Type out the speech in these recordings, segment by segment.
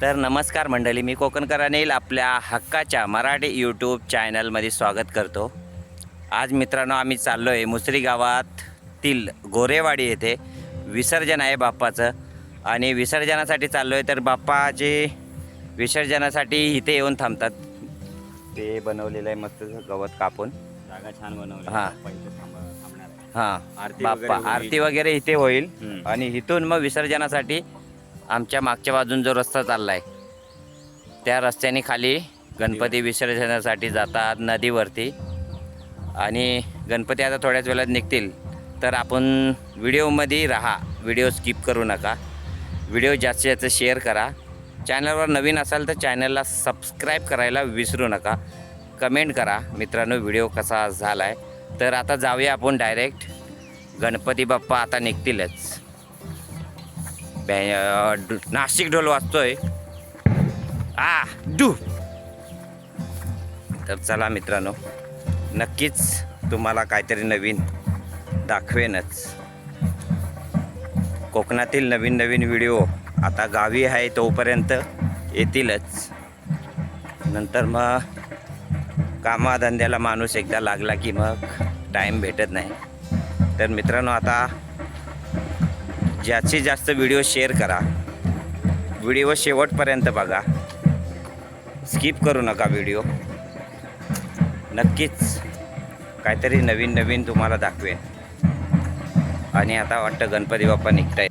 तर नमस्कार मंडळी मी कोकणकर अनिल आपल्या हक्काच्या मराठी यूट्यूब चॅनलमध्ये स्वागत करतो. आज मित्रांनो आम्ही चाललो आहे मुसरी गावातील गोरेवाडी येथे विसर्जन आहे बाप्पाचं. आणि विसर्जनासाठी चाललो आहे तर बाप्पाचे विसर्जनासाठी इथे येऊन थांबतात. ते बनवलेलं आहे मस्त गवत कापून. जागा छान बनवली हा. हां. आरती बाप्पा. आरती वगैरे इथे होईल. आणि इथून मग विसर्जनासाठी आमच्या मागच्या बाजून जो रस्ता चालला आहे त्या रस्त्याने खाली गणपती विसर्जनासाठी जातात नदीवरती. आणि गणपती आता थोड्याच वेळात निघतील. तर आपण व्हिडिओमध्ये राहा. व्हिडिओ स्किप करू नका. व्हिडिओ जास्तीत जास्त शेअर करा. चॅनलवर नवीन असाल तर चॅनलला सबस्क्राईब करायला विसरू नका. कमेंट करा. मित्रांनो व्हिडिओ कसा झाला आहे तर आता जाऊया आपण डायरेक्ट. गणपती बाप्पा आता निघतीलच. बॅ- नाशिक ढोल वाजतोय. आ डू. तर चला मित्रांनो नक्कीच तुम्हाला काहीतरी नवीन दाखवेनच. कोकणातील नवीन नवीन व्हिडिओ आता गावी आहे तोपर्यंत येतीलच. नंतर मग कामाधंद्याला माणूस एकदा लागला की मग टाईम भेटत नाही. तर मित्रांनो आता जास्तीत जास्त व्हिडिओ शेअर करा. व्हिडिओ शेवटपर्यंत बघा. स्किप करू नका व्हिडिओ. नक्कीच काहीतरी नवीन नवीन तुम्हाला दाखवेन. आणि आता वाटतं गणपती बाप्पा निघतायत.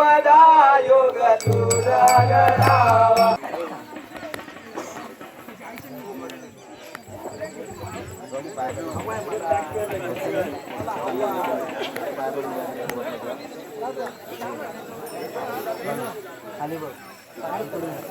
सर्वदा योग तुझा घडावा खाली बघ पडून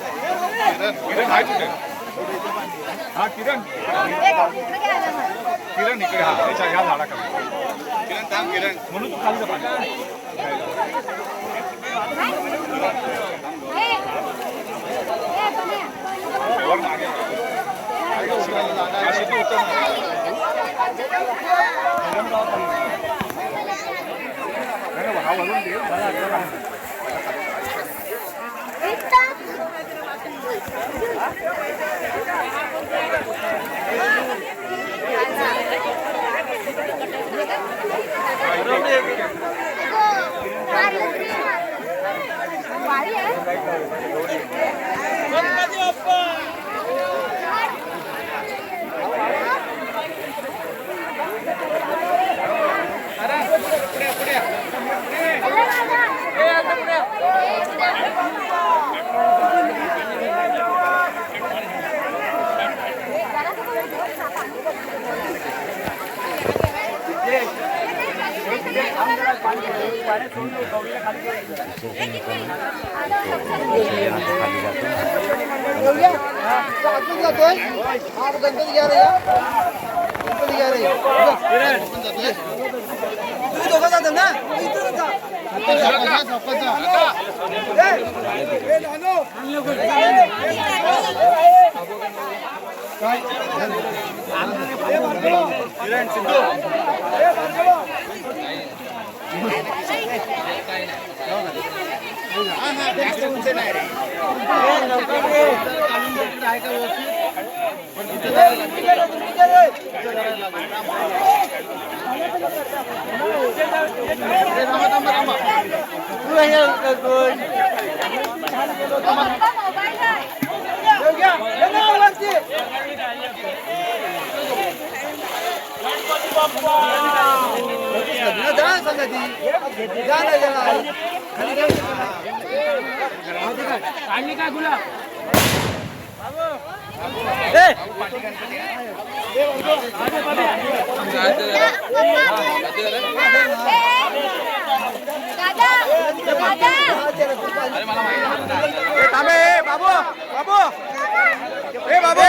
किरण आहे कुठे हा किरण किरण इकडे हा त्याच्या ह्या झाडाखाली किरण थांब किरण म्हणून तू खाली जा मागे. अशी तू उतर ना. नाही, नाही, हा वरून दे. मला आठवण आहे. गणपती बाप्पा गणपती घ्या रे गणपती घ्या रे तुम्ही दोघं जाता ना इथं जा. घ्या. घ्या. काढली काय तुला बाबू बाबू हे बाबू.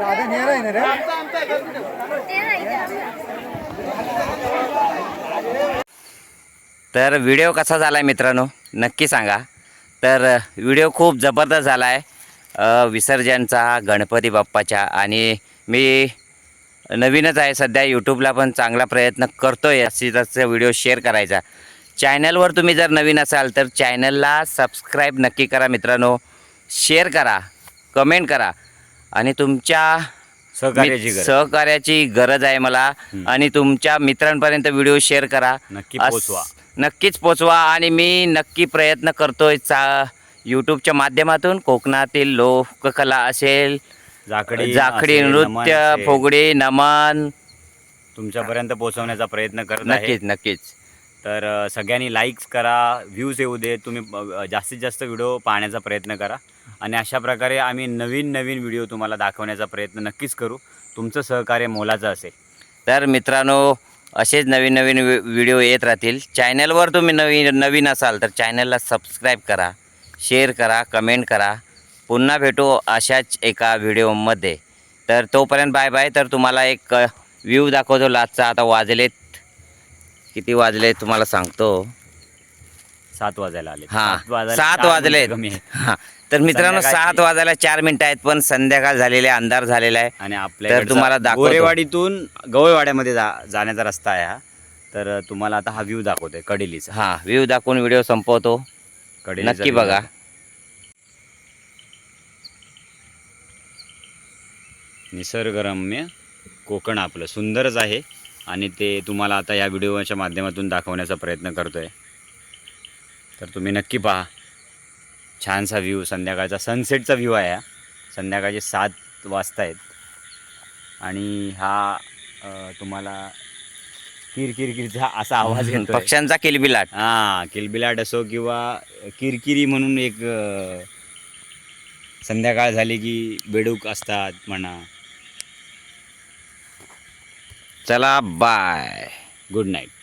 दादा नेर आहे ना रे तर व्हिडिओ कसा झाला आहे मित्रांनो? नक्की सांगा. तर व्हिडिओ खूप जबरदस्त झाला आहे विसर्जनचा गणपती बाप्पाच्या आणि मी नवीनच आहे. सध्या यूट्यूबला पण चांगला प्रयत्न करतो आहे जास्तीत जास्त व्हिडिओ शेअर करायचा. चॅनलवर तुम्ही जर नवीन असाल तर चॅनलला सबस्क्राईब नक्की करा मित्रांनो. शेअर करा कमेंट करा. आणि तुमच्या सहकार्याची गरज. सहकार्याची गरज आहे मला. आणि तुमच्या मित्रांपर्यंत व्हिडिओ शेअर करा. नक्की पोचवा. नक्कीच पोचवा. आणि मी नक्की प्रयत्न करतोय चा यूट्यूबच्या माध्यमातून कोकणातील लोककला असेल नमन नृत्य फुगडी नमन. तुमच्यापर्यंत पोहोचवण्याचा प्रयत्न करत नक्कीच नक्कीच. तर सगळ्यांनी लाईक्स करा व्ह्यूज येऊ दे तुम्ही जास्तीत जास्त व्हिडिओ पाहण्याचा प्रयत्न करा. आणि अशा प्रकारे आम्ही नवीन नवीन व्हिडिओ तुम्हाला दाखवण्याचा प्रयत्न नक्कीच करू. तुमचं सहकार्य मोलाचं असेल. तर मित्रांनो असेच नवीन नवीन व्हिडिओ येत राहतील. चॅनलवर तुम्ही नवीन नवीन असाल तर चॅनलला सबस्क्राईब करा शेअर करा कमेंट करा. पुन्हा भेटू अशाच एका व्हिडिओमध्ये तर तोपर्यंत बाय बाय तर तुम्हाला एक व्ह्यू दाखवतो. लास्टचा आता वाजलेत. किती वाजले तुम्हाला सांगतो. सात वाजायला आले हां सात. हां तर मित्रांनो सात वाजायला चार मिनटं आहेत पण संध्याकाळ झालेले अंधार झालेला आहे. आणि आपल्या तुम्हाला. गोरेवाडीतून गवळवाड्यामध्ये जा जाण्याचा रस्ता आहे हा. तर तुम्हाला आता हा व्ह्यू दाखवतोय कडेलीचा. हां व्ह्यू दाखवून व्हिडिओ संपवतो. कडेलीचा नक्की बघा. निसर्गरम्य कोकण आपलं सुंदरच आहे. आणि ते तुम्हाला आता या व्हिडिओच्या माध्यमातून दाखवण्याचा प्रयत्न करतोय. तर तुम्ही नक्की पहा. छानसा व्ह्यू संध्याकाळचा सनसेटचा व्ह्यू आहे हा. संध्याकाळचे सात वाजता आहेत. आणि हा तुम्हाला किरकिरकिरचा असा आवाज येतो पक्ष्यांचा किलबिलाट. हा किलबिलाट असो किंवा किरकिरी म्हणून एक संध्याकाळ झाली की बेडूक असतात म्हणा. चला बाय गुड नाईट